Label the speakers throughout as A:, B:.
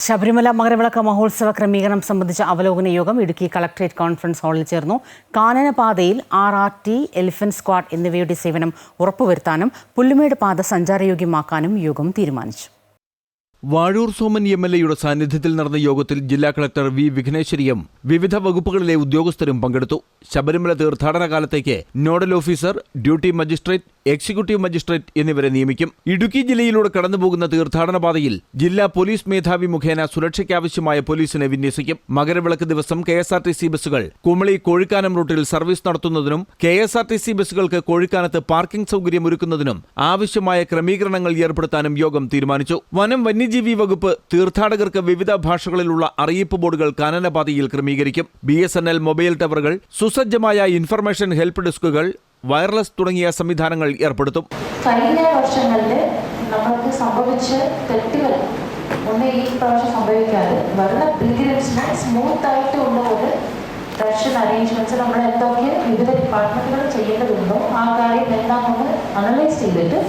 A: ശബരിമല മകരവിളക്ക് മഹോത്സവ ക്രമീകരണം സംബന്ധിച്ച അവലോകന യോഗം ഇടുക്കി കളക്ടറേറ്റ് കോൺഫറൻസ് ഹാളിൽ ചേർന്നു. കാനനപാതയിൽ R R T elephant squad എന്നിവയുടെ സേവനം ഉറപ്പുവരുത്താനും പുല്ലുമേട് പാത സഞ്ചാരയോഗ്യമാക്കാനും യോഗം തീരുമാനിച്ചു.
B: വാഴൂർ സോമൻ എം എൽ എയുടെ സാന്നിധ്യത്തിൽ നടന്ന യോഗത്തിൽ ജില്ലാ കളക്ടർ വി വിഘ്നേശ്വരിയും വിവിധ വകുപ്പുകളിലെ ഉദ്യോഗസ്ഥരും പങ്കെടുത്തു. ശബരിമല തീർത്ഥാടന കാലത്തേക്ക് nodal officer duty magistrate executive magistrate എന്നിവരെ നിയമിക്കും. ഇടുക്കി ജില്ലയിലൂടെ കടന്നുപോകുന്ന തീർത്ഥാടന പാതയിൽ ജില്ലാ പോലീസ് മേധാവി മുഖേന സുരക്ഷയ്ക്കാവശ്യമായ പോലീസിനെ വിന്യസിക്കും. മകരവിളക്ക് ദിവസം K S R T C ബസ്സുകൾ കുമളി കോഴിക്കാനം റൂട്ടിൽ സർവീസ് നടത്തുന്നതിനും K S R T C ബസ്സുകൾക്ക് കോഴിക്കാനത്ത് പാർക്കിംഗ് സൗകര്യം ഒരുക്കുന്നതിനും ആവശ്യമായ ക്രമീകരണങ്ങൾ ഏർപ്പെടുത്താനും യോഗം തീരുമാനിച്ചു. വനം വന്യജീവി വകുപ്പ് തീർത്ഥാടകർക്ക് വിവിധ ഭാഷകളിലുള്ള അറിയിപ്പ് ബോർഡുകൾ കാനനപാതയിൽ ക്രമീകരിക്കും. ബി മൊബൈൽ ടവറുകൾ സുസജ്ജമായ ഇൻഫർമേഷൻ ഹെൽപ്പ് ഡെസ്കുകൾ വയർലെസ് തുടങ്ങിയ സംവിധാനങ്ങൾ ഏർപ്പെടുത്തും.
C: കഴിഞ്ഞ വർഷങ്ങളിൽ നമുക്ക് സംഭവിച്ച തെറ്റുകൾ ഒന്ന് ഈ പ്രാവശ്യം സംഭവിക്കാതെ. വരുന്ന പിൽഗ്രിംസിന് സ്മൂത്ത് ആയിട്ട് ഒരു റഷ്യൻ അറേഞ്ച്മെന്റ്സ് നമ്മൾ എന്തൊക്കെ വിവിധ ഡിപ്പാർട്ട്മെന്റുകൾ ചെയ്യേണ്ടതുണ്ടോ ആ കാര്യം എല്ലാം നമ്മൾ അനലൈസ് ചെയ്തിട്ട്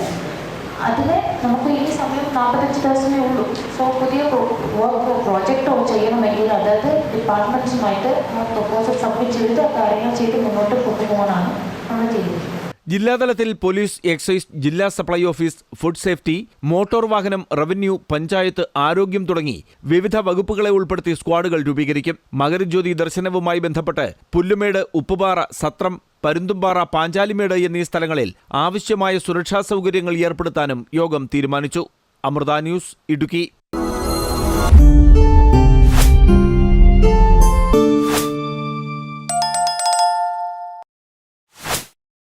C: അതിനെ നമുക്ക് ഈ സമയം നാൽപ്പത്തഞ്ച് ദിവസമേ ഉള്ളൂ. സോ പുതിയ പ്രോജക്റ്റോ ചെയ്യണമെങ്കിൽ അതായത് ഡിപ്പാർട്ട്മെന്റ്സുമായിട്ട് പ്രൊപ്പോസൽ സബ്മിറ്റ് ചെയ്ത് കാര്യങ്ങൾ ചെയ്ത് മുന്നോട്ട് കൊണ്ടുപോകാനാണ്
B: ജില്ലാതലത്തിൽ പോലീസ് എക്സൈസ് ജില്ലാ supply office food safety motor വാഹനം റവന്യൂ പഞ്ചായത്ത് ആരോഗ്യം തുടങ്ങി വിവിധ വകുപ്പുകളെ ഉൾപ്പെടുത്തി സ്ക്വാഡുകൾ രൂപീകരിക്കും. മകരജ്യോതി ദർശനവുമായി ബന്ധപ്പെട്ട് പുല്ലുമേട് ഉപ്പുപാറ സത്രം പരുന്തുംപാറ പാഞ്ചാലിമേട് എന്നീ സ്ഥലങ്ങളിൽ ആവശ്യമായ സുരക്ഷാ സൗകര്യങ്ങൾ ഏർപ്പെടുത്താനും യോഗം തീരുമാനിച്ചു. അമൃത ന്യൂസ് ഇടുക്കി.